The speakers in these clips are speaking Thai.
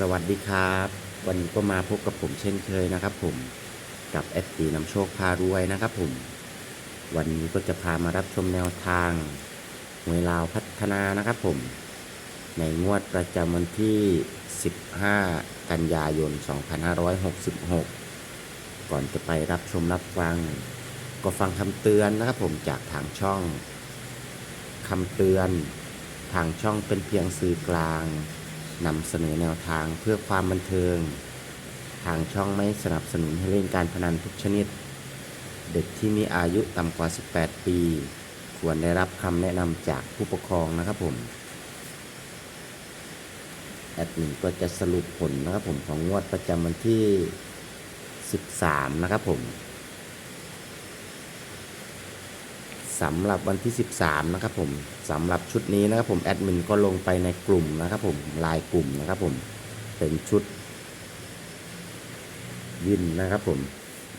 สวัสดีครับ วันนี้ก็มาพบกับผมเช่นเคยนะครับ ผมกับแอดตีนำโชคพารวยนะครับ ผม วันนี้ก็จะพามารับชมแนวทางหวยลาวพัฒนานะครับ ผม ในงวดประจำวันที่ 15 กันยายน 2566 ก่อนจะไปรับชมรับฟัง ก็ฟังคำเตือนนะครับ ผมจากทางช่องคำเตือน ทางช่องเป็นเพียงสื่อกลาง นำเสนอแนวทางเพื่อความบันเทิง ทางช่องไม่สนับสนุนให้เล่นการพนันทุกชนิด เด็กที่มีอายุต่ำกว่า 18 ปี ควรได้รับคำแนะนำจากผู้ปกครองนะครับผม แอดมินก็จะสรุปผลนะครับผมของงวดประจำวันที่ 13 นะครับผม สำหรับวันที่ 13 นะครับผมสำหรับชุดนี้นะครับผมแอดมินก็ลงไปในกลุ่มนะครับผมลายกลุ่มนะครับผมเป็นชุด วินนะครับผม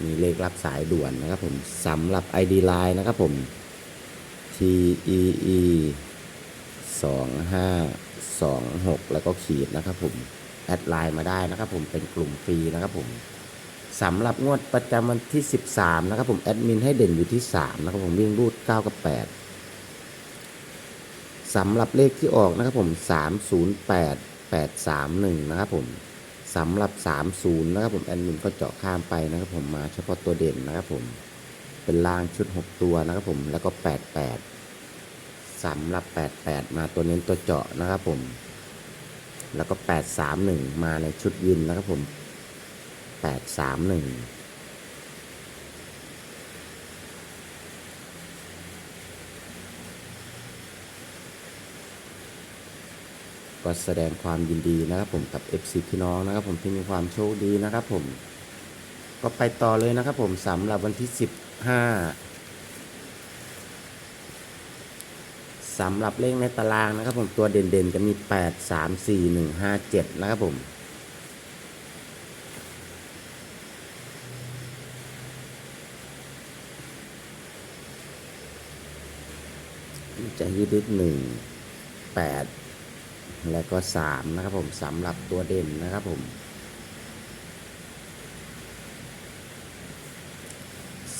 มีเลขรับสายด่วนนะครับผมสำหรับ ID Line นะครับผม T E E 2 5 2 6 แล้วก็ขีดนะครับผม แอดไลน์มาได้นะครับผมเป็นกลุ่มฟรีนะครับผม สำหรับงวดประจำวันที่ 13 นะครับผมแอดมินให้เด่นอยู่ที่ 3 นะครับผมวิ่งรูด 9 กับ 8สำหรับเลขที่ออกนะครับผม 308 831 นะครับผมสำหรับ 30 นะครับผมแอดมินก็เจาะข้ามไปนะครับผมมาเฉพาะตัวเด่นนะครับผมเป็นล่างชุด 6 ตัวนะครับผมแล้วก็ 88สำหรับ 88 มาตัวเน้นตัวเจาะนะครับผมแล้วก็ 831 มาในชุดวินนะครับผม แปดสามหนึ่งก็แสดงความยินดีนะครับผมกับ FC พี่น้องนะครับผมที่มีความโชคดีนะครับผมก็ไปต่อเลยนะครับผมสำหรับวันที่ 15สำหรับเลขในตารางนะครับผมตัวเด่นๆจะมี 8 3 4 1 5 7 นะครับผม จะยืดดึกหนึ่งแปดแล้วก็สามนะครับผมสำหรับตัวเด่นนะครับผม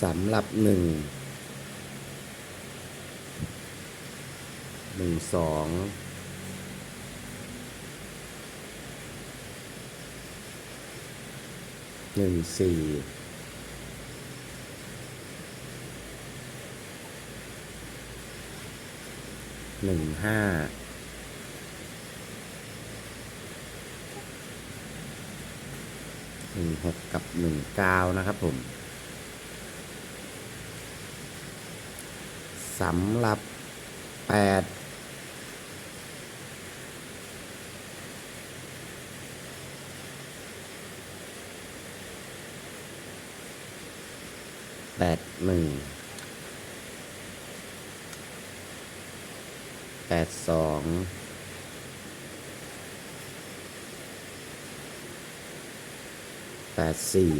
สำหรับหนึ่งหนึ่งสองหนึ่งสี่ หนึ่งห้าหนึ่งหกกับหนึ่งเก้านะครับผมสำหรับแปดแปดหนึ่ง แปดสองแปดสี่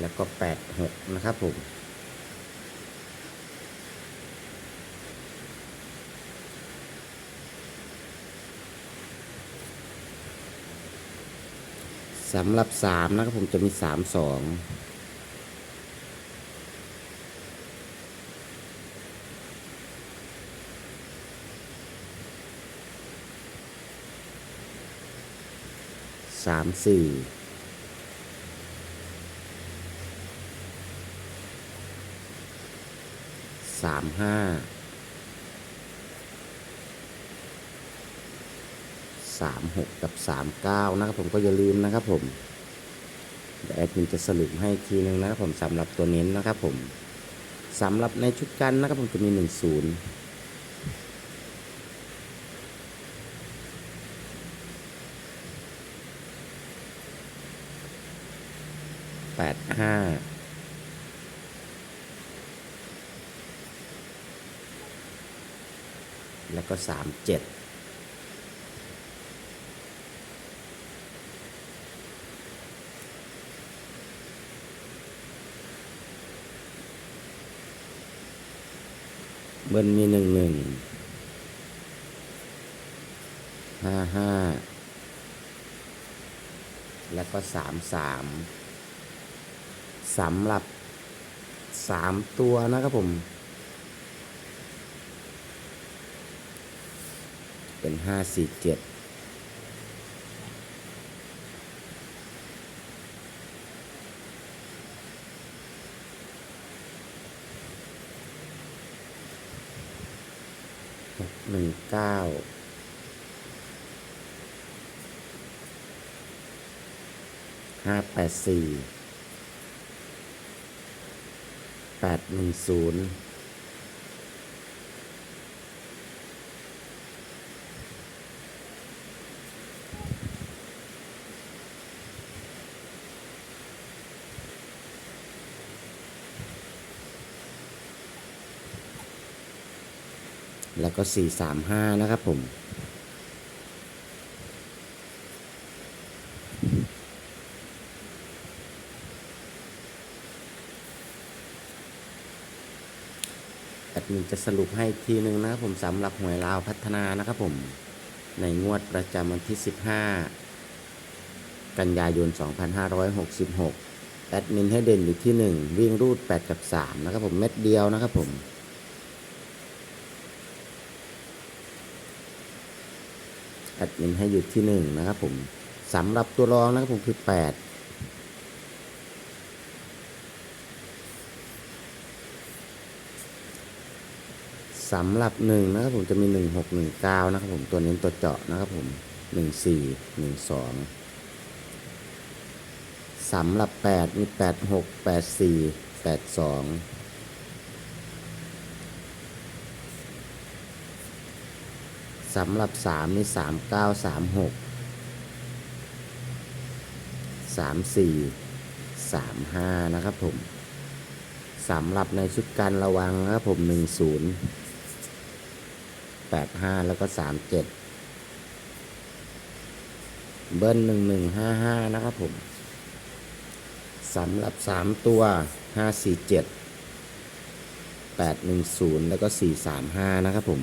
แล้วก็แปดหกนะครับผม สำหรับสามนะครับผมจะมีสามสองสามสี่สามห้า 36 กับ 39 นะครับผมก็อย่าลืมนะครับผมแอดมินจะสรุปให้ทีนึงนะครับผมสำหรับตัวเน้นนะครับผมสำหรับในชุดกันนะครับผมจะมี 10 8 5 แล้วก็สามเจ็ด เบิ้ลมีหนึ่งหนึ่งห้าห้าแล้วก็สามสามสำหรับสามตัวนะครับผม เป็นห้าสี่เจ็ด หนึ่งเก้าห้าแปดสี่แปดหนึ่งศูนย์ แล้วก็ 435 นะครับผม แอดมินจะสรุปให้ทีหนึ่งนะครับผมสำหรับหวยลาวพัฒนานะครับผม ในงวดประจำวันที่ 15 กันยายน 2566 แอดมินให้เด่นอยู่ที่ 1 วิ่งรูด 8 กับ 3 นะครับผม เม็ดเดียวนะครับผม แอดมินให้อยู่ที่หนึ่งนะครับผมสำหรับตัวรองนะครับผมคือแปดสำหรับหนึ่งนะครับผมจะมีหนึ่งหกหนึ่งเก้านะครับผมตัวเน้นตัวเจาะนะครับผมหนึ่งสี่หนึ่งสองสำหรับแปดมีแปดหกแปดสี่แปดสอง สำหรับสามนี่สามเก้าสามหกสามสี่สามห้านะครับผมสำหรับในชุดการระวังนะครับผมหนึ่งศูนย์แปดห้าแล้วก็สามเจ็ดเบิ้ลหนึ่งหนึ่งห้าห้านะครับผมสำหรับสามตัวห้าสี่เจ็ดแปดหนึ่งศูนย์แล้วก็สี่สามห้านะครับผม